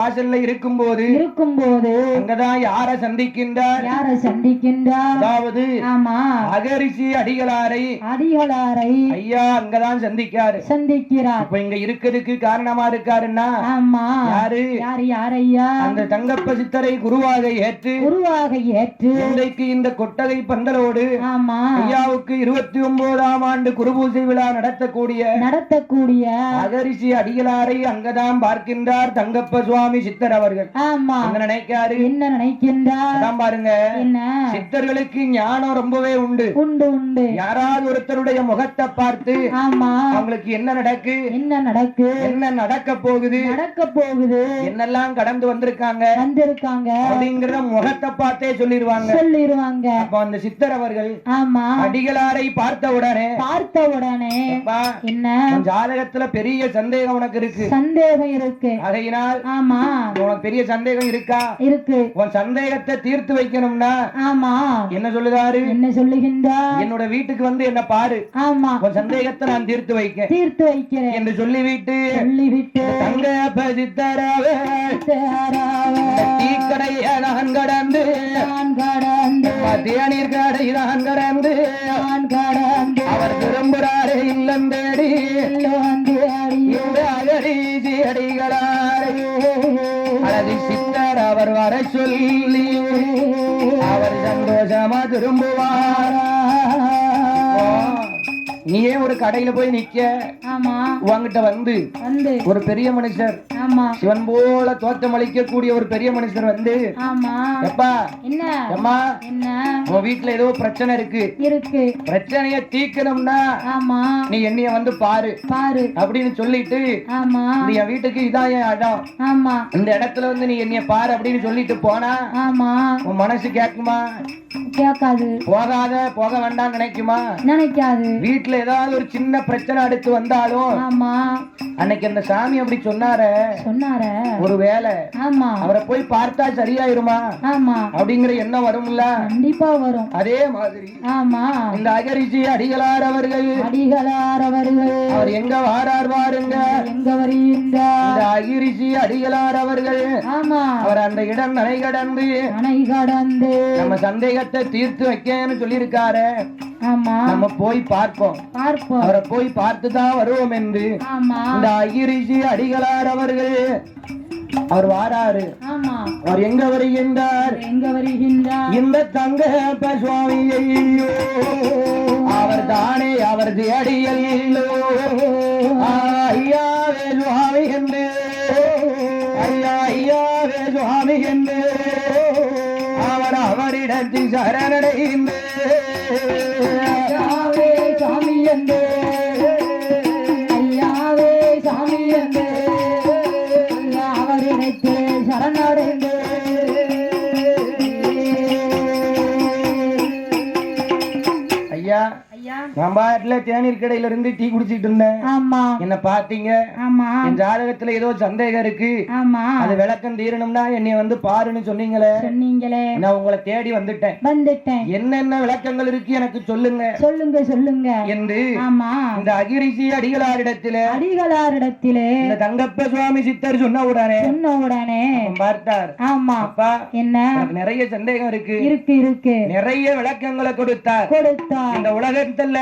வாசல்ல இருக்கும்போது இருக்கும்போது அங்கதான் யார சந்திக்கின்றார்? யாரை சந்திக்கின்றார்? அதாவது ஆமா. அகரிஷி அடிகளாரை அடிகளாரை ஐயா அங்கதான் சந்திக்காரு. சந்திக்கிறார். இப்ப இங்க இருக்கிறதுக்கு காரணமா இருக்காருன்னா ஆமா. யாரு? யார் யாரையா? அந்த தங்கப்ப சித்தரை குருவாக ஏற்று குருவாக ஏற்று இன்றைக்கு இந்த கொட்டகை பந்தலோடு ஆமா. ஐயாவுக்கு இருபத்தி ஒன்பதாம் ஆண்டு குருபூசை விழா நடத்தக்கூடிய நடத்தக்கூடிய அகரிஷி அடிகளாரை அங்கதான் பார்க்கின்றார் தங்கப்ப சுவாமி. சித்தர் அவர்கள். ஆமா. நினைக்காரு என்ன நினைக்கின்றார்? பாருங்க. என்ன? சித்தர்களுக்கு ஞானம் ரொம்பவே உண்டு. உண்டு உண்டு. யாராவது ஒருத்தருடைய முகத்தை பார்த்து ஆமா. அவங்களுக்கு என்ன நடக்கு? என்ன நடக்கு? என்ன நடக்க போகுது? நடக்க போகுது. என்னெல்லாம் கடந்து வந்திருக்காங்க? வந்திருக்காங்க. அப்படிங்கிற முகத்தை பார்த்தே சொல்லிடுவாங்க சொல்லிருவாங்க. அப்ப அந்த சித்தர் அவர்கள் ஆமா. அடிகளாரை பார்த்த உடனே பார்த்த உடனே என்ன? ஜாதகத்துல பெரிய சந்தேகம் உனக்கு இருக்கு. சந்தேகம் இருக்கு. ஆகையினால் ஆமா. உனக்கு பெரிய சந்தேகம் இருக்கா? இருக்கு. உன் சந்தேகத்தை தீர்த்து வைக்கணும்னா ஆமா. என்ன சொல்லுதாரு? என்ன சொல்லுகின்றார்? என்னோட வீட்டுக்கு வந்து என்ன பாரு. ஆமா. உன் சந்தேகத்தை நான் தீர்த்து வைக்க தீர்த்து வைக்கிறேன். என்று சொல்லிவிட்டு சொல்லிவிட்டு தங்க பதித்தரவே தேராவ டீக்கடைய நான் கடந்து நான் கடந்து. தேநீர் கடை நான் கடந்து நான் கடந்து. அவர் திரும்புறாரே இல்லம் தேடி. வந்து அடி இந்த அகரீசி அடிகளாரே. அழகு சித்தர் அவர் வர சொல்லி அவர் சந்தோஷமா திரும்புவாரா? நீ ஏன் ஒரு கடையில போய் நிக்க. ஆமா. உன்கிட்ட வந்து ஒரு பெரிய மனுஷர் சிவன் போல தோற்றம் அளிக்கக்கூடிய ஒரு பெரிய மனுஷர் வந்து எப்பா? என்ன? அம்மா என்ன? உன் வீட்டுல ஏதோ பிரச்சனை இருக்கு. இருக்கு. பிரச்சனைய தீர்க்கணும்னா ஆமா. நீ என்னைய வந்து பாரு. பாரு. அப்படின்னு சொல்லிட்டு ஆமா. இது என் வீட்டுக்கு இதான் என் இடம் ஆமா. இந்த இடத்துல வந்து நீ என்னைய பாரு அப்படின்னு சொல்லிட்டு போனா ஆமா. உன் மனசு கேக்குமா கேட்காது. போகாத போக வேண்டாம் நினைக்குமா? நினைக்காது. வீட்டுல ஏதாவது ஒரு சின்ன பிரச்சனை அடுத்து வந்தாலும் ஆமா. அன்னைக்கு அந்த சாமி அப்படி சொன்னார. சொன்னார. ஒரு வேலை ஆமா. அவரை போய் பார்த்தா சரியாயிருமா? ஆமா. அப்படிங்கிற எண்ணம் வரும்ல? கண்டிப்பா வரும். அதே மாதிரி ஆமா. இந்த அகரிஷி அடிகளார் அவர்கள். அடிகளார் அவர்கள். அவர் எங்க வாரார் பாருங்க எங்க இந்த அகிரிஷி அடிகளார் அவர்கள். ஆமா. அவர் அந்த இடம் நலை கடந்து அணை கடந்து நம்ம சந்தேகத்தை தீர்த்து வைக்கன்னு சொல்லியிருக்காரு. நம்ம போய் பார்ப்போம். பார்ப்போம். அவரை போய் பார்த்து தான் வருவோம் என்று. இந்த அகிரிஷி அடிகளார் அவர்கள். அவர் வாராரு. அவர் எங்க வருகின்றார்? எங்க வருகின்றார்? இந்த தங்க சுவாமியையோ அவர் தானே அவர் அடியல்லோ ஐயாவே சுவாமி என்று. ஐயா ஐயாவே சுவாமி என்று. அவர் அவரிடத்தில் சரணடைந்து. சாமி என்று நான் பாட்டுல தேநீர் கடையில இருந்து டீ குடிச்சிட்டு இருந்தேன். ஆமா. என்ன பாத்தீங்க ஆமா. என் ஜாதகத்துல ஏதோ சந்தேகம் இருக்கு. ஆமா. அது விளக்கம் தீரணும்னா என்னைய வந்து பாருன்னு சொன்னீங்களே. சொன்னீங்களே. நான் உங்களை தேடி வந்துட்டேன். வந்துட்டேன். என்னென்ன விளக்கங்கள் இருக்கு எனக்கு சொல்லுங்க. சொல்லுங்க சொல்லுங்க. என்று ஆமா. இந்த அகிரிசி அடிகளாரிடத்தில அடிகளாரிடத்திலே இந்த தங்கப்ப சுவாமி சித்தர் சொன்ன உடனே சொன்ன உடனே பார்த்தார். ஆமா. அப்பா என்ன? நிறைய சந்தேகம் இருக்கு. இருக்கு இருக்கு. நிறைய விளக்கங்களை கொடுத்தார். கொடுத்தார். இந்த உலகத்துல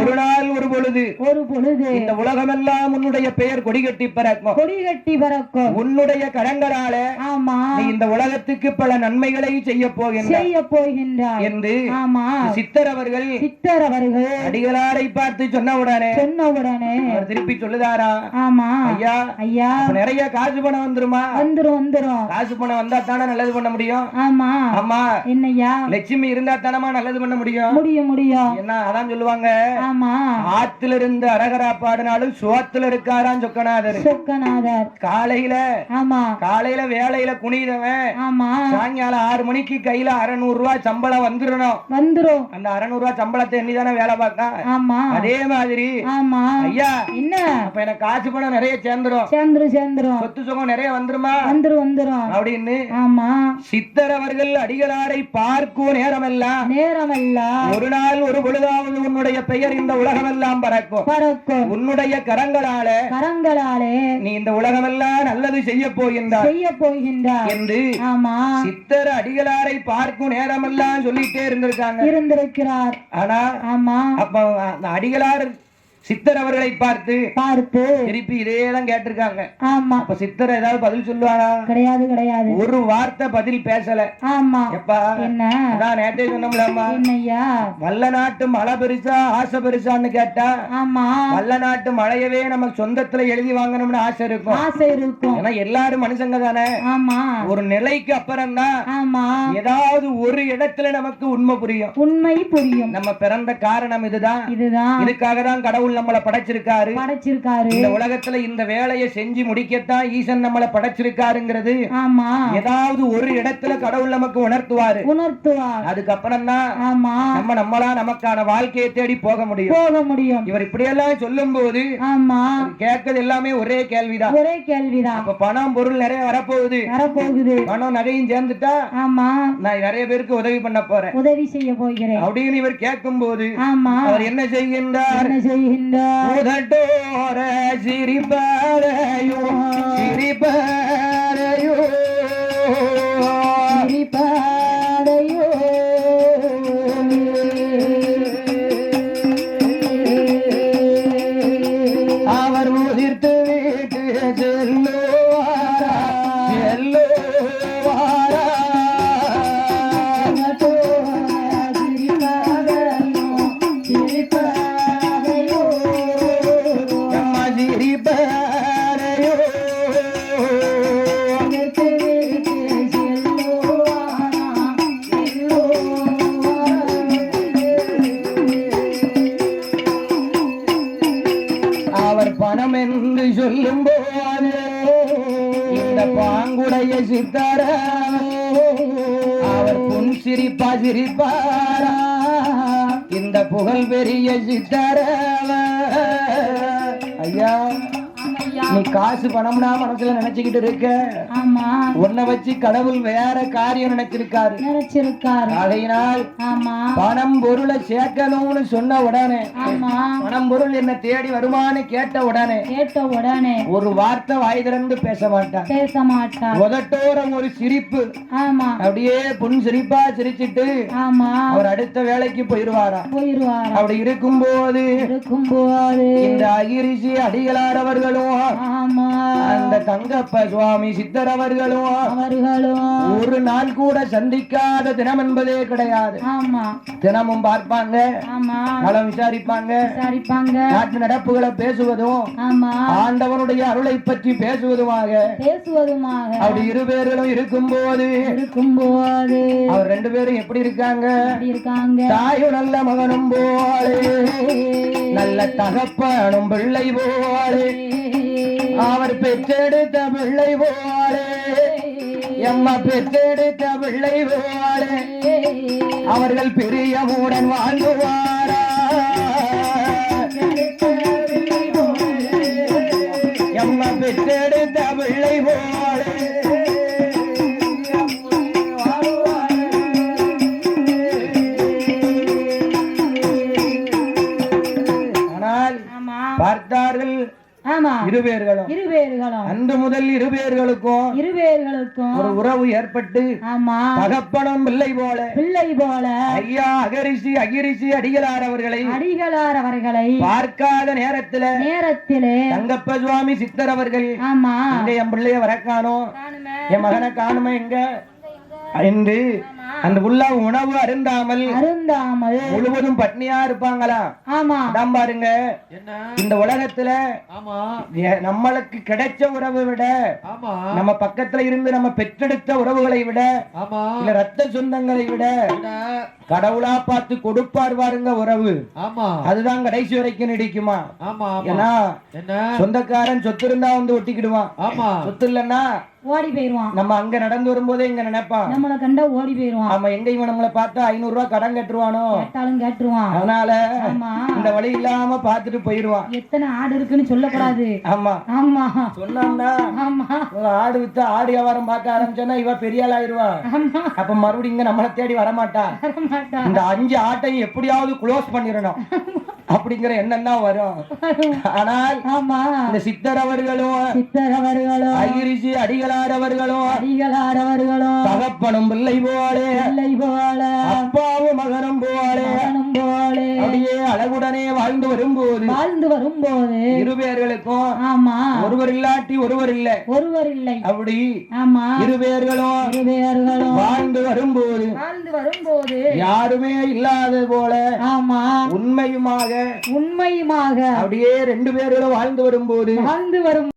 ஒரு நாள் ஒரு பொழுது. ஒரு பொழுது. இந்த உலகமெல்லாம் உன்னுடைய பெயர் கொடி கட்டி பறக்கும். கொடி கட்டி பறக்கும். உன்னுடைய கரங்களால ஆமா. நீ இந்த உலகத்துக்கு பல நன்மைகளை செய்ய போகின்ற செய்ய போகின்றார் என்று ஆமா. சித்தர் அவர்கள் சித்தர் அவர்கள் அடிகளாரை பார்த்து சொன்ன உடனே சொன்ன உடனே திருப்பி சொல்லுதாரா? ஆமா. ஐயா ஐயா. நிறைய காசு பணம் வந்துருமா? வந்துரும் வந்துரும். காசு பணம் வந்தா தானே நல்லது பண்ண முடியும்? ஆமா. ஆமா. என்னய்யா? லட்சுமி இருந்தா தானமா நல்லது பண்ண முடியும்? முடியும் முடியும். என்ன அதான் சொல்லுவாங்க. ஆத்துல இருந்து அரகரா பாடினாலும் சோத்துல இருக்காராம் சொக்கநாதர். சொக்கநாதர். காலையில ஆமா. காலையில வேலையில குனிதவன். ஆமா. சாயங்காலம் ஆறு மணிக்கு கையில அறநூறு ரூபாய் சம்பளம் வந்துடணும் வந்துரும். அந்த அறநூறு ரூபாய் சம்பளத்தை எண்ணி தானே வேலை பார்க்க? ஆமா. அதே மாதிரி. ஆமா. ஐயா என்ன? அப்ப எனக்கு காசு பணம் நிறைய சேர்ந்துரும். சேர்ந்துரும் சேர்ந்துரும். சொத்து சுகம் நிறைய வந்துருமா? வந்துரும் வந்துரும். அப்படின்னு ஆமா. சித்தர் அவர்கள் அடிகளாரை பார்க்கும் நேரமெல்லாம் நேரம் எல்லாம் ஒரு நாள் ஒரு பொழுதாவது அப்போது உன்னுடைய பெயர் இந்த உலகமெல்லாம் பறக்கும். பறக்கும். உன்னுடைய கரங்களால கரங்களாலே நீ இந்த உலகமெல்லாம் நல்லது செய்ய போகின்றாய். செய்ய போகின்றார் என்று ஆமா. சித்தர் அடிகளாரை பார்க்கும் நேரமெல்லாம் சொல்லிட்டே இருந்திருக்காங்க. இருந்திருக்கிறார். ஆனா ஆமா. அப்ப அடிகளார் சித்தர் அவர்களை பார்த்து பார்த்து திருப்பி இதேதான் கேட்டிருக்காங்க. ஆமா. அப்ப சித்தர் ஏதாவது பதில் சொல்லுவாரா? கிடையாது கிடையாது. ஒரு வார்த்தை பதில் பேசல. ஆமா. எப்பா என்ன? நேற்றே சொன்னோம்லம்மா. என்னய்யா? வல்ல நாட்டு மழை பெருசா ஆசை பெருசான்னு கேட்டா ஆமா. வல்ல நாட்டு மழையவே நம்ம சொந்தத்துல எழுதி வாங்கணும்னு ஆசை இருக்கும். ஆசை இருக்கும். ஏன்னா எல்லாரும் மனுஷங்க தானே? ஆமா. ஒரு நிலைக்கு அப்புறம் தான் ஆமா. ஏதாவது ஒரு இடத்துல நமக்கு உண்மை புரியும். உண்மை புரியும். நம்ம பிறந்த காரணம் இதுதான். இதுதான். இதுக்காக தான் கடவுள் நம்மளை படைச்சிருக்காரு. படைச்சிருக்காரு. இந்த உலகத்துல இந்த வேலையை செஞ்சு முடிக்கத்தான் ஈசன் நம்மளை படைச்சிருக்காருங்கிறது. ஆமா. ஏதாவது ஒரு இடத்துல கடவுள் நமக்கு உணர்த்துவாரு. உணர்த்துவார். அதுக்கப்புறம் தான் ஆமா. நம்ம நம்மளா நமக்கான வாழ்க்கையை தேடி போக முடியும். போக முடியும். இவர் இப்படியெல்லாம் சொல்லும் போது ஆமா கேட்கறது எல்லாமே ஒரே கேள்விதான். ஒரே கேள்விதான். அப்ப பணம் பொருள் நிறைய வரப்போகுது. வரப்போகுது. பணம் நகையும் சேர்ந்துட்டா ஆமா. நான் நிறைய பேருக்கு உதவி பண்ண போறேன். உதவி செய்ய போகிறேன். அப்படின்னு இவர் கேட்கும் போது ஆமா. அவர் என்ன செய்கின்றார்? என்ன செய்கின்றார்? உதட்டோர சொல்லும் போது இந்த பாங்குடைய சித்தார அவர் புன் சிரிப்பா சிரிப்பாரா? இந்த புகழ் பெரிய சித்தார ஐயா நீ காசு பணம்னா மனசுல நினைச்சுக்கிட்டு இருக்க. ஆமா. உன்னை வச்சு கடவுள் வேற காரியம் நினைச்சிருக்காரு. நினைச்சிருக்காரு. ஆமா. பணம் பொருளை சேர்க்கணும்னு சொன்ன உடனே ஆமா. பணம் பொருள் என்ன தேடி வருமான்னு கேட்ட உடனே கேட்ட உடனே ஒரு வார்த்தை வாய் திறந்து பேச மாட்டான். பேச மாட்டார் உதட்டோரம் ஒரு சிரிப்பு. ஆமா. அப்படியே புன் சிரிப்பா சிரிச்சிட்டு ஆமா. அவர் அடுத்த வேலைக்கு போயிருவாரா? போயிருவார்? அப்படி இருக்கும்போது இருக்கும் போது இந்த அகிரிஷி அடிகளார் அவர்களும் ஆமா. அந்த தங்கப்ப சுவாமி சித்தர் அவர்களும் அவர்களும். ஒரு நாள் கூட சந்திக்காத தினம் என்பதே கிடையாது. ஆமா. தினமும் பார்ப்பாங்க. ஆமா. நலம் விசாரிப்பாங்க. நாட்டு நடப்புகளை பேசுவதும் ஆமா. ஆண்டவனுடைய அருளை பற்றி பேசுவதுமாக. பேசுவதுமாக. அப்படி இரு பேர்களும் இருக்கும்போது இருக்கும் போது அவர் ரெண்டு பேரும் எப்படி இருக்காங்க? தாயும் நல்ல மகனும் போலே. நல்ல தகப்பனும் பிள்ளை போலே. அவர் பெற்றெடுத்த பிள்ளை போலே எம்மா பெற்றெடுத்த பிள்ளை போலே அவர்கள் பிரியமுடன் வாழ்ந்துவாரா. இருவேர்களும் இருவேர்களும் அன்று முதல் இருவேர்களுக்கும் இருவேர்களுக்கும். ஒரு உறவு ஏற்பட்டு ஆமா. தகப்பனும் பிள்ளை போல. பிள்ளை போல. ஐயா அகரிசி அகிரிசி அடிகளார் அவர்களை அடிகளார் அவர்களை பார்க்காத நேரத்துல நேரத்திலே தங்கப்ப சுவாமி சித்தர் அவர்கள் ஆமா. என் பிள்ளைய வர காணோம்? என் மகனை காணுமே எங்க என்று அந்த உள்ள உணவு அருந்தாமல் அருந்தாமல் முழுவதும் பட்னியா இருப்பாங்களா? ஆமா. அதான் பாருங்க. இந்த உலகத்துல நம்மளுக்கு கிடைச்ச உறவை விட ஆமா. நம்ம பக்கத்துல இருந்து நம்ம பெற்றெடுத்த உறவுகளை விட ஆமா. இல்ல ரத்த சொந்தங்களை விட? கடவுளா பார்த்து கொடுப்பார் பாருங்க உறவு. ஆமா. அதுதான் கடைசி வரைக்கும் நீடிக்குமா? ஏன்னா என்ன? சொந்தக்காரன் சொத்து இருந்தா வந்து ஒட்டிக்கிடுவான். ஆமா. சொத்து இல்லைன்னா ஓடி போயிருவான். நம்ம அங்க நடந்து வரும்போதே இங்க நினைப்பான். நம்மளை கண்டா ஓடி போயிருவான். ஆமா எங்க இவன் நம்மளை பார்த்தா ஐநூறு ரூபாய் கடன் கட்டுருவானோ? கேட்டாலும் கேட்டுருவான். அதனால இந்த வழி இல்லாம பார்த்துட்டு போயிருவான் எத்தனை ஆடு இருக்குன்னு சொல்லக்கூடாது. ஆமா. ஆமா. சொன்னான்னா ஆமா. இவன் ஆடு வித்து ஆடு வியாபாரம் பார்க்க ஆரம்பிச்சானா இவ பெரிய ஆள் ஆயிருவா அப்ப மறுபடியும் இங்க நம்மளை தேடி வரமாட்டா. இந்த அஞ்சு ஆட்டையும் எப்படியாவது க்ளோஸ் பண்ணிடணும். அப்படிங்கிற எண்ணம் தான் வரும். ஆனால் ஆமா. இந்த சித்தர் அவர்களும் சித்தர் அவர்களும் ஐரிசி அடிகளார் அவர்களும் அடிகளாரவர்களும் தகப்பனும் பிள்ளை போலே பிள்ளை போல அப்பாவும் மகனும் போலே மகனும் போலே. அப்படியே அழகுடனே வாழ்ந்து வரும்போது வாழ்ந்து வரும்போது இரு பேர்களுக்கும் ஆமா. ஒருவர் இல்லாட்டி ஒருவர் இல்ல. ஒருவர் இல்லை. அப்படி ஆமா. இரு பேர்களும் வாழ்ந்து வரும்போது வாழ்ந்து வரும்போது யாருமே இல்லாதது போல ஆமா. உண்மையுமாக உண்மையுமாக அப்படியே ரெண்டு பேர்களும் வாழ்ந்து வரும்போது வாழ்ந்து வரும்